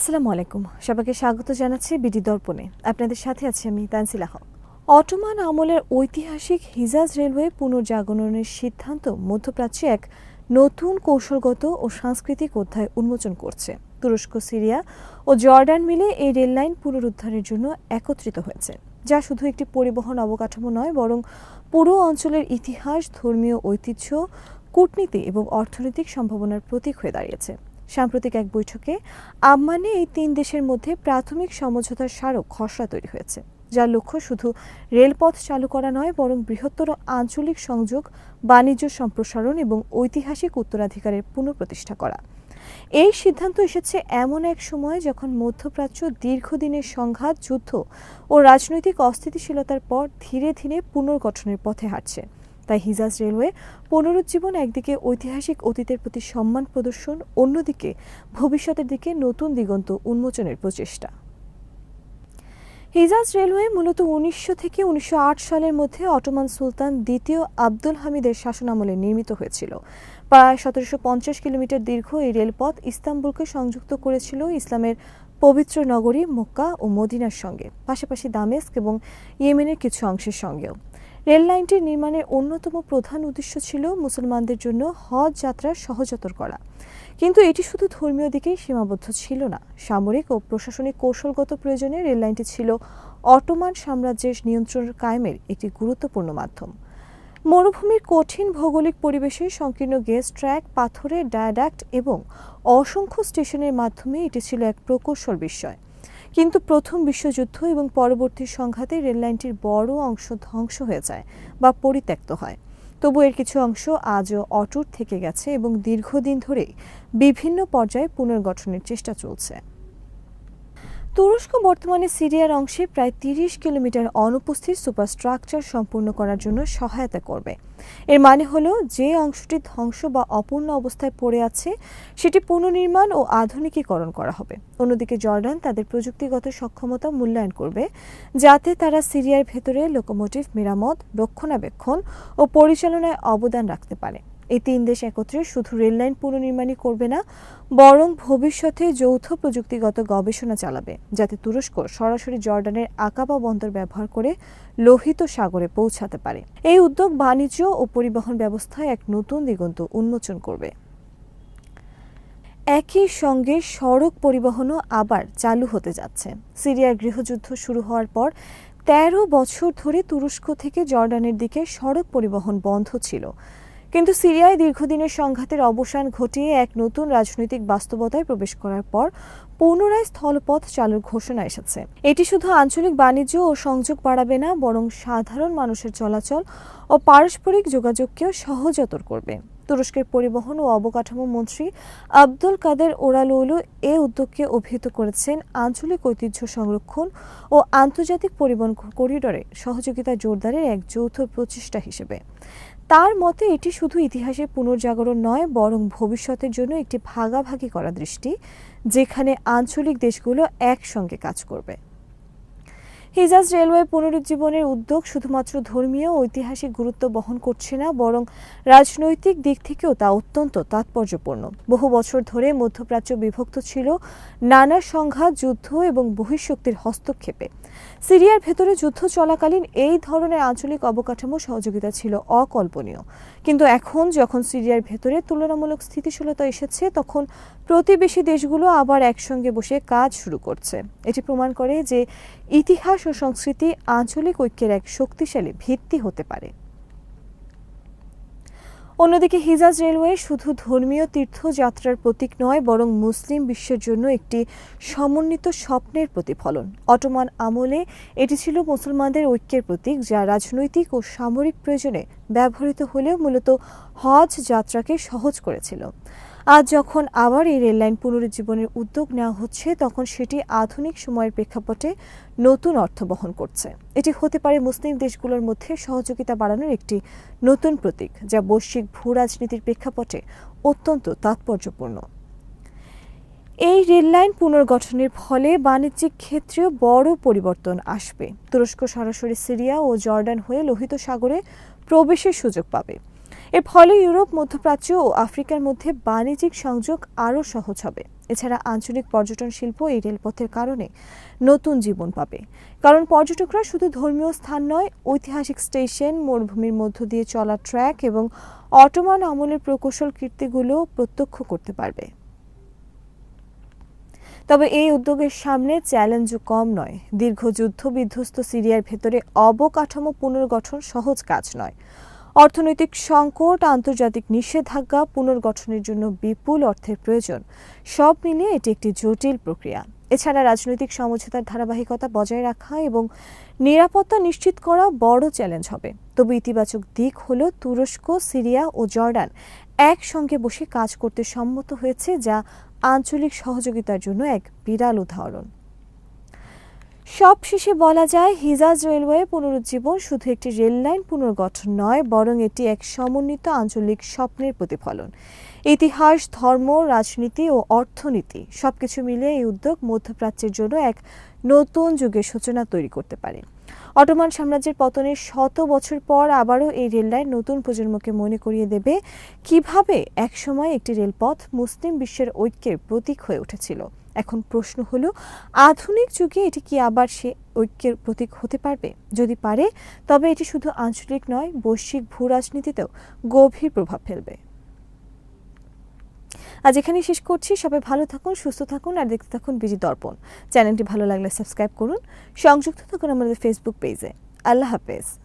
আসসালামু আলাইকুম। সবাইকে স্বাগত জানাচ্ছি বিডি দর্পণে। আপনাদের সাথে আছি আমি তানসিলা হক। অটোমান আমলের ঐতিহাসিক হিজাজ রেলওয়ে পুনর্জাগরণের সিদ্ধান্ত মধ্যপ্রাচ্যে এক নতুন কৌশলগত ও সাংস্কৃতিক অধ্যায় উন্মোচন করছে। তুরস্ক, সিরিয়া ও জর্ডান মিলে এই রেললাইন পুনরুদ্ধারের জন্য একত্রিত হয়েছে, যা শুধু একটি পরিবহন অবকাঠামো নয়, বরং পুরো অঞ্চলের ইতিহাস, ধর্মীয় ঐতিহ্য, কূটনীতি এবং অর্থনৈতিক সম্ভাবনার প্রতীক হয়ে দাঁড়িয়েছে। সাম্প্রতিক এক বৈঠকে আম্মানে এই তিন দেশের মধ্যে প্রাথমিক সমঝোতার স্মারক খসড়া তৈরি হয়েছে, যার লক্ষ্য শুধু রেলপথ চালু করা নয়, বরং বৃহত্তর আঞ্চলিক সংযোগ, বাণিজ্য সম্প্রসারণ এবং ঐতিহাসিক উত্তরাধিকারের পুনঃপ্রতিষ্ঠা করা। এই সিদ্ধান্ত এসেছে এমন এক সময় যখন মধ্যপ্রাচ্য দীর্ঘদিনের সংঘাত, যুদ্ধ ও রাজনৈতিক অস্থিতিশীলতার পর ধীরে ধীরে পুনর্গঠনের পথে হাঁটছে। তাই হিজাজ রেলওয়ে পুনরুজ্জীবন একদিকে ঐতিহাসিক অতীতের প্রতি সম্মান প্রদর্শন, অন্যদিকে ভবিষ্যতের দিকে নতুন দিগন্ত উন্মোচনের প্রচেষ্টা। হিজাজ রেলওয়ে মূলত উনিশশো থেকে উনিশশো আট সালের মধ্যে অটোমান সুলতান দ্বিতীয় আব্দুল হামিদের শাসনামলে নির্মিত হয়েছিল। প্রায় সতেরোশো পঞ্চাশ কিলোমিটার দীর্ঘ এই রেলপথ ইস্তাম্বুলকে সংযুক্ত করেছিল ইসলামের পবিত্র নগরী মক্কা ও মদিনার সঙ্গে, পাশাপাশি দামেস্ক এবং ইয়েমেনের কিছু অংশের সঙ্গেও। রেল লাইনটির নির্মাণের অন্যতম প্রধান উদ্দেশ্য ছিল মুসলমানদের জন্য হজ যাত্রার সহজতর করা। কিন্তু এটি শুধু ধর্মীয় দিকেই সীমাবদ্ধ ছিল না। সামরিক ও প্রশাসনিক কৌশলগত প্রয়োজনে রেললাইনটি ছিল অটোমান সাম্রাজ্যের নিয়ন্ত্রণ কায়েমের একটি গুরুত্বপূর্ণ মাধ্যম। মরুভূমির কঠিন ভৌগোলিক পরিবেশে সংকীর্ণ গেজ ট্র্যাক, পাথরের ডায়াডাক্ট এবং অসংখ্য স্টেশনের মাধ্যমে এটি ছিল এক প্রকৌশল বিষয়। কিন্তু প্রথম বিশ্বযুদ্ধ এবং পরবর্তী সংঘাতে রেললাইনটির বড় অংশ ধ্বংস হয়ে যায় বা পরিত্যক্ত হয়। তবু এর কিছু অংশ আজও অটুট থেকে গেছে এবং দীর্ঘদিন ধরে বিভিন্ন পর্যায়ে পুনর্গঠনের চেষ্টা চলছে। তুরস্ক বর্তমানে সিরিয়ার অংশে প্রায় তিরিশ কিলোমিটার অনুপস্থিত সুপারস্ট্রাকচার সম্পূর্ণ করার জন্য সহায়তা করবে। এর মানে হলো, যে অংশটি ধ্বংস বা অপূর্ণ অবস্থায় পড়ে আছে, সেটি পুনর্নির্মাণ ও আধুনিকীকরণ করা হবে। অন্যদিকে জর্ডান তাদের প্রযুক্তিগত সক্ষমতা মূল্যায়ন করবে, যাতে তারা সিরিয়ার ভেতরে লোকোমোটিভ মেরামত, রক্ষণাবেক্ষণ ও পরিচালনায় অবদান রাখতে পারে। এই তিন দেশ একত্রে শুধু রেললাইন পুনর্নির্মাণই করবে না, বরং ভবিষ্যতে যৌথ প্রযুক্তিগত গবেষণা চালাবে, যাতে তুরস্ক সরাসরি জর্ডানের আকাবা বন্দর ব্যবহার করে লোহিত সাগরে পৌঁছাতে পারে। এই উদ্যোগ বাণিজ্য ও পরিবহন ব্যবস্থায় এক নতুন দিগন্ত উন্মোচন করবে। একই সঙ্গে সড়ক পরিবহনও আবার চালু হতে যাচ্ছে। সিরিয়ার গৃহযুদ্ধ শুরু হওয়ার পর তেরো বছর ধরে তুরস্ক থেকে জর্ডানের দিকে সড়ক পরিবহন বন্ধ ছিল। কিন্তু সিরিয়ায় দীর্ঘদিনের সংঘাতের অবসান ঘটিয়ে এক নতুন রাজনৈতিক বাস্তবতায় প্রবেশ করার পর পুনরায় স্থলপথ চালুর ঘোষণা এসেছে। এটি শুধু আঞ্চলিক বাণিজ্য ও সংযোগ বাড়াবে না, বরং সাধারণ মানুষের চলাচল ও পারস্পরিক যোগাযোগকেও সহজতর করবে। তুরস্কের পরিবহন ও অবকাঠামো মন্ত্রী আব্দুল কাদের ওরালুলু এ উদ্যোগকে অভিহিত করেছেন আঞ্চলিক ঐতিহ্য সংরক্ষণ ও আন্তর্জাতিক পরিবহন করিডরে সহযোগিতা জোরদারের এক যৌথ প্রচেষ্টা হিসেবে। তার মতে এটি শুধু ইতিহাসের পুনর্জাগরণ নয়, বরং ভবিষ্যতের জন্য একটি ভাগাভাগি করা দৃষ্টি, যেখানে আঞ্চলিক দেশগুলো একসঙ্গে কাজ করবে। হিজাজ রেলওয়ে পুনরুজ্জীবনের উদ্যোগ শুধুমাত্র ধর্মীয় ঐতিহাসিক গুরুত্ব বহন করছে না, বরং রাজনৈতিক দিক থেকেও তা অত্যন্ত তাৎপর্যপূর্ণ। বহু বছর ধরে মধ্যপ্রাচ্য বিভক্ত ছিল, নানা সংঘাত যুদ্ধ এবং বহিঃশক্তির হস্তক্ষেপে। সিরিয়ার ভেতরে যুদ্ধ চলাকালীন এই ধরনের আঞ্চলিক অবকাঠামো সহযোগিতা ছিল অকল্পনীয়। কিন্তু এখন যখন সিরিয়ার ভেতরে তুলনামূলক স্থিতিশীলতা এসেছে, তখন প্রতিবেশী দেশগুলো আবার একসঙ্গে বসে কাজ শুরু করছে। এটি প্রমাণ করে যে ইতিহাস ও সংস্কৃতি আঞ্চলিক ঐক্যের এক শক্তিশালী ভিত্তি হতে পারে। অন্যদিকে হিজাজ রেলওয়ে শুধু ধর্মীয় তীর্থযাত্রার প্রতীক নয়, বরং মুসলিম বিশ্বের জন্য একটি সমন্বিত স্বপ্নের প্রতিফলন। অটোমান আমলে এটি ছিল মুসলমানদের ঐক্যের প্রতীক, যা রাজনৈতিক ও সামরিক প্রয়োজনে ব্যবহৃত হলেও মূলত হজ যাত্রাকে সহজ করেছিল। আজ যখন আবার এই রেললাইন পুনরুজ্জীবনের উদ্যোগ নেওয়া হচ্ছে, তখন সেটি আধুনিক সময়ের প্রেক্ষাপটে নতুন অর্থ বহন করছে। এটি হতে পারে মুসলিম দেশগুলোর মধ্যে সহযোগিতা বাড়ানোর একটি নতুন প্রতীক, যা বৈশ্বিক ভূ রাজনীতির প্রেক্ষাপটে অত্যন্ত তাৎপর্যপূর্ণ। এই রেললাইন পুনর্গঠনের ফলে বাণিজ্যিক ক্ষেত্রেও বড় পরিবর্তন আসবে। তুরস্ক সরাসরি সিরিয়া ও জর্ডান হয়ে লোহিত সাগরে প্রবেশের সুযোগ পাবে। এর ফলে ইউরোপ, মধ্যপ্রাচ্য ও আফ্রিকার মধ্যে বাণিজ্যিক সংযোগ আরও সহজ হবে। এছাড়া আঞ্চলিক পর্যটন শিল্প এই রেলপথের কারণে নতুন জীবন পাবে। কারণ পর্যটকরা শুধু ধর্মীয় স্থান নয়, ঐতিহাসিক স্টেশন, মরুভূমির মধ্য দিয়ে চলা ট্র্যাক এবং অটোমান আমলের প্রকৌশল কীর্তিগুলো প্রত্যক্ষ করতে পারবে। তবে এই উদ্যোগের সামনে চ্যালেঞ্জও কম নয়। দীর্ঘ যুদ্ধ বিধ্বস্ত সিরিয়ার ভেতরে অবকাঠামো পুনর্গঠন সহজ কাজ নয়। অর্থনৈতিক সংকট, আন্তর্জাতিক নিষেধাজ্ঞা পুনর্গঠনের জন্য বিপুল অর্থের প্রয়োজন। সব মিলিয়ে এটি একটি জটিল প্রক্রিয়া। এছাড়া রাজনৈতিক সমঝোতার ধারাবাহিকতা বজায় রাখা এবং নিরাপত্তা নিশ্চিত করা বড় চ্যালেঞ্জ হবে। তবে ইতিবাচক দিক হল তুরস্ক, সিরিয়া ও জর্ডান একসঙ্গে বসে কাজ করতে সম্মত হয়েছে, যা আঞ্চলিক সহযোগিতার জন্য এক বিরাল উদাহরণ। সব শেষে বলা যায়, হিজাজ রেলওয়ে পুনরুজ্জীবন শুধু একটি রেল লাইন পুনর্গঠন নয়, বরং এটি এক সমন্বিত আঞ্চলিক স্বপ্নের প্রতিফলন। ইতিহাস, ধর্ম, রাজনীতি ও অর্থনীতি সবকিছু মিলিয়ে এই উদ্যোগ মধ্যপ্রাচ্যের জন্য এক নতুন যুগের সূচনা তৈরি করতে পারে। অটোমান সাম্রাজ্যের পতনের শত বছর পর আবারও এই রেললাইন নতুন প্রজন্মকে মনে করিয়ে দেবে কীভাবে একসময় একটি রেলপথ মুসলিম বিশ্বের ঐক্যের প্রতীক হয়ে উঠেছিল। এখন প্রশ্ন হলো, আধুনিক যুগে এটি কি আবার সে ঐক্যের প্রতীক হতে পারবে? যদি পারে, তবে এটি শুধু আঞ্চলিক নয়, বৈশ্বিক ভূ রাজনীতিতেও গভীর প্রভাব ফেলবে। আজ এখানেই শেষ করছি। সবাই ভালো থাকুন, সুস্থ থাকুন, আর দেখতে থাকুন বিজি দর্পণ। চ্যানেলটি ভালো লাগলে সাবস্ক্রাইব করুন। সংযুক্ত থাকুন আমাদের ফেসবুক পেজে আল্লাহ হাফেজ।